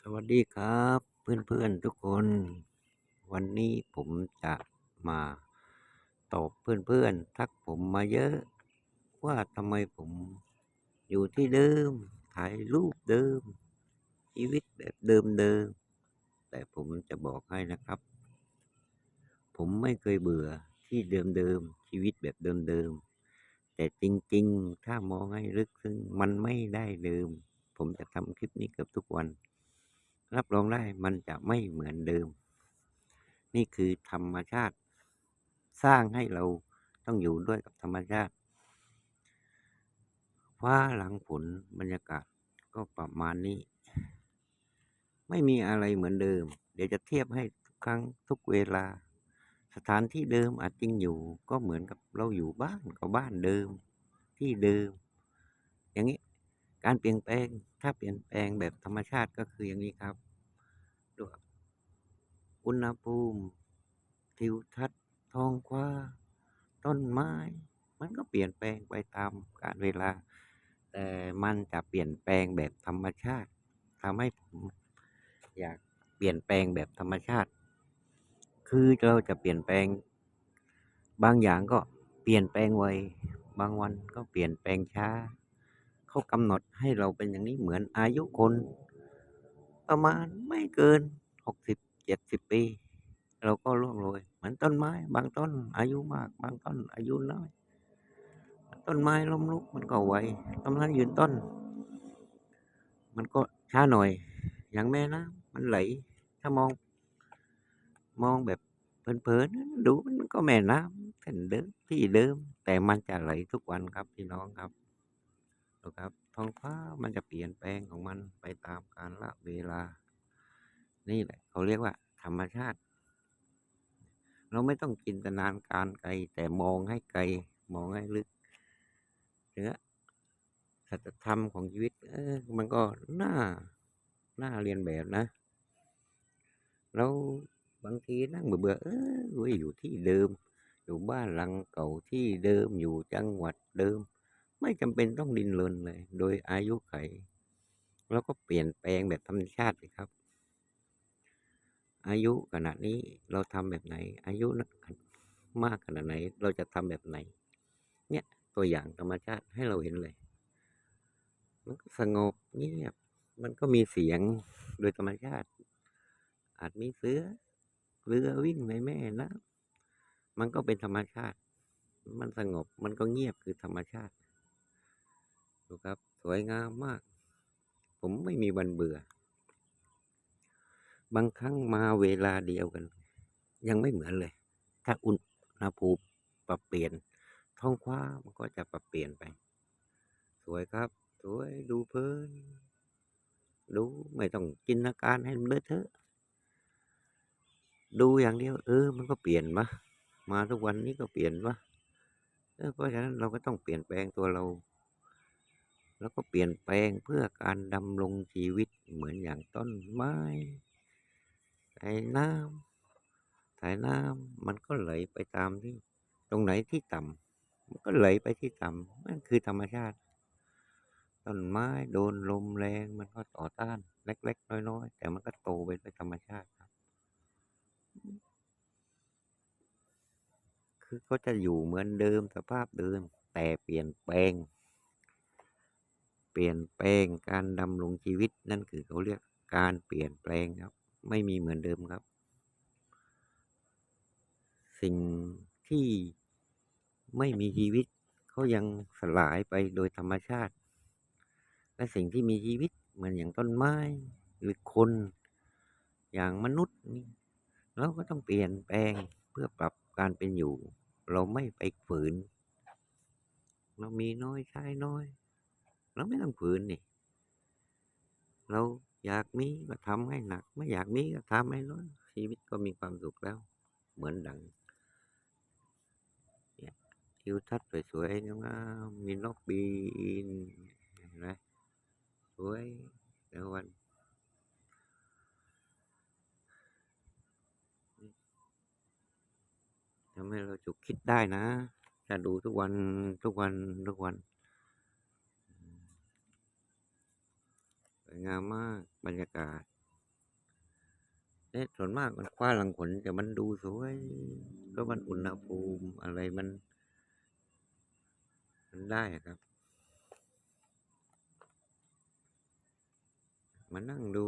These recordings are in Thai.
สวัสดีครับ เพื่อนๆทุกคน วันนี้ผมจะมาตอบเพื่อนๆทักผมมาเยอะ ว่าทำไมผมอยู่ที่เดิม ถ่ายรูปเดิม ชีวิตแบบเดิมๆแต่ผมจะบอกให้นะครับ ผมไม่เคยเบื่อที่เดิมๆชีวิตแบบเดิมๆแต่จริงๆ ถ้ามองให้ลึกซึ้งมันไม่ได้เดิมผมจะทำคลิปนี้เกือบทุกวัน รับรองได้มันจะไม่เหมือนเดิม นี่คือธรรมชาติ สร้างให้เราต้องอยู่ด้วยกับธรรมชาติฟ้าหลังฝนบรรยากาศก็ประมาณนี้ ไม่มีอะไรเหมือนเดิม เดี๋ยวจะเทียบให้ทุกครั้งทุกเวลา สถานที่เดิมอาจจริงอยู่ ก็เหมือนกับเราอยู่บ้านกับบ้านเดิม ที่เดิม การเปลี่ยนแปลงถ้าเปลี่ยนแปลงแบบธรรมชาติก็คืออย่างนี้ครับดูอุณหภูมิ ทิวทัศน์ท้องฟ้าต้นไม้ มันก็เปลี่ยนแปลงไปตามกาลเวลา แต่มันจะเปลี่ยนแปลงแบบธรรมชาติทำให้ผมอยากเปลี่ยนแปลงแบบธรรมชาติ คือเราจะเปลี่ยนแปลง บางอย่างก็เปลี่ยนแปลงไว บางวันก็เปลี่ยนแปลงช้า เขากำหนดให้เราเป็นอย่างนี้เหมือนอายุคน ประมาณไม่เกินหกสิบเจ็ดสิบปี เราก็ร่วงโรยเหมือนต้นไม้ บางต้น อายุมาก บางต้น อายุน้อย ต้นไม้ล้มลุกมันก็ไหวต้นไม้ยืนต้น มันก็ช้าหน่อย อย่างแม่น้ำมันไหล ถ้ามอง มองแบบเพลินๆดูมันก็แม่น้ำเส้นเดิมที่เดิม แต่มันจะไหลทุกวันครับพี่น้องครับ ดูครับท้องฟ้ามันจะเปลี่ยนแปลงของมันไปตามกาลละเวลา นี่แหละ เขาเรียกว่า ธรรมชาติ เราไม่ต้องจินตนาการไกล แต่มองให้ไกล มองให้ลึกเนื้อสัจธรรมของชีวิต เออมันก็น่า น่าเรียนแบบนะ แล้วบางทีนั่งเบื่อเออเว้ยอยู่ที่เดิม อยู่บ้านหลังเก่าที่เดิมอยู่จังหวัดเดิม ไม่จำเป็นต้องดิ้นรนเลย โดยอายุไข แล้วก็เปลี่ยนแปลงแบบธรรมชาติเลยครับ อายุขนาดนี้เราทำแบบไหน อายุมากขนาดไหน เราจะทำแบบไหน เนี่ยตัวอย่างธรรมชาติให้เราเห็นเลย มันก็สงบเงียบ มันก็มีเสียงโดยธรรมชาติ อาจมีเสือเรือวิ่งในแม่น้ำมันก็เป็นธรรมชาติ มันสงบ มันก็เงียบคือธรรมชาติ ดูครับ สวยงามมาก ผมไม่มีวันเบื่อ บางครั้งมาเวลาเดียวกัน ยังไม่เหมือนเลย ถ้าอุณหภูมิปรับเปลี่ยน ท้องฟ้ามันก็จะปรับเปลี่ยนไป สวยครับ สวยดูเพลินดูไม่ต้องจินตนาการให้มันเลอะเทอะ ดูอย่างเดียว เออ มันก็เปลี่ยนวะมาทุกวันนี้ก็เปลี่ยนวะเออเพราะฉะนั้นเราก็ต้องเปลี่ยนแปลงตัวเรา แล้วก็เปลี่ยนแปลงเพื่อการดำรงชีวิตเหมือนอย่างต้นไม้สายน้ำสายน้ำมันก็ไหลไปตามที่ ตรงไหนที่ต่ำมันก็ไหลไปที่ต่ำนั่นคือธรรมชาติ ต้นไม้โดนลมแรงมันก็ต่อต้าน เล็ก ๆ น้อย ๆ แต่มันก็โตไปด้วยธรรมชาติครับ คือเขาจะอยู่เหมือนเดิมสภาพเดิมแต่เปลี่ยนแปลง เปลี่ยนแปลงการดำรงชีวิตนั่นคือเขาเรียกการเปลี่ยนแปลงครับ ไม่มีเหมือนเดิมครับ สิ่งที่ไม่มีชีวิตเขายังสลายไปโดยธรรมชาติ และสิ่งที่มีชีวิตเหมือนอย่างต้นไม้หรือคนอย่างมนุษย์นี่เราก็ต้องเปลี่ยนแปลงเพื่อปรับการเป็นอยู่ เราไม่ไปฝืน เรามีน้อยใช้น้อย เราไม่ต้องฝืนนี่ เราอยากมีก็ทำให้หนัก ไม่อยากมีก็ทำให้น้อยชีวิตก็มีความสุขแล้ว เหมือนดังเนี่ยทิวทัศน์สวยๆงามมีนกบินนไหมสวยแล้ววันทำให้เราจุกคิดได้นะถ้าดูทุกวันทุกวันทุกวัน วยงามมากบรรยากาศเอ๊ะส่วนมากมันคว้าหลังขนแต่มันดูสวยก็มันอุณหภูมิอะไรมัน มันได้ครับ มานั่งดู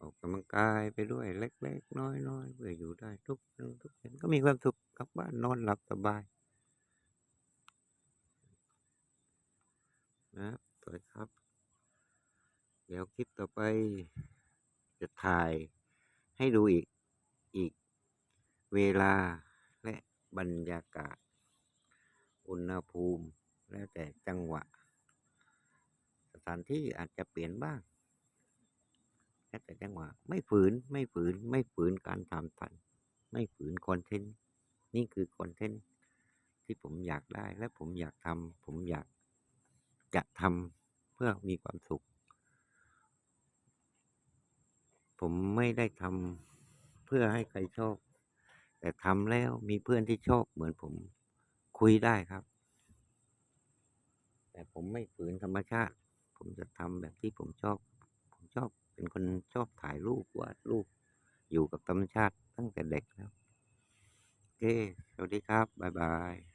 ออกกำลังกายไปด้วยเล็ก ๆ น้อยๆเพื่ออยู่ได้ทุกทุกเย็นก็มีความสุขกลับบ้านนอนหลับสบาย นะครับส วัสดีครับ เดี๋ยวคลิปต่อไปจะถ่ายให้ดูอีกอีกเวลาและบรรยากาศ อุณหภูมิแล้วแต่จังหวะ สถานที่อาจจะเปลี่ยนบ้าง แล้วแต่จังหวะ ไม่ฝืนไม่ฝืนไม่ฝืนการทำทัน ไม่ฝืนคอนเทนต์นี่คือคอนเทนต์ที่ผมอยากได้และผมอยากทำผมอยากจะทำ พื่อมีความสุข ผมไม่ได้ทำเพื่อให้ใครชอบ แต่ทำแล้วมีเพื่อนที่ชอบเหมือนผมคุยได้ครับ แต่ผมไม่ฝืนธรรมชาติ ผมจะทำแบบที่ผมชอบ ผมชอบเป็นคนชอบถ่ายรูปวาดรูปอยู่กับธรรมชาติตั้งแต่เด็กแล้วโอเค สวัสดีครับ บ๊ายบาย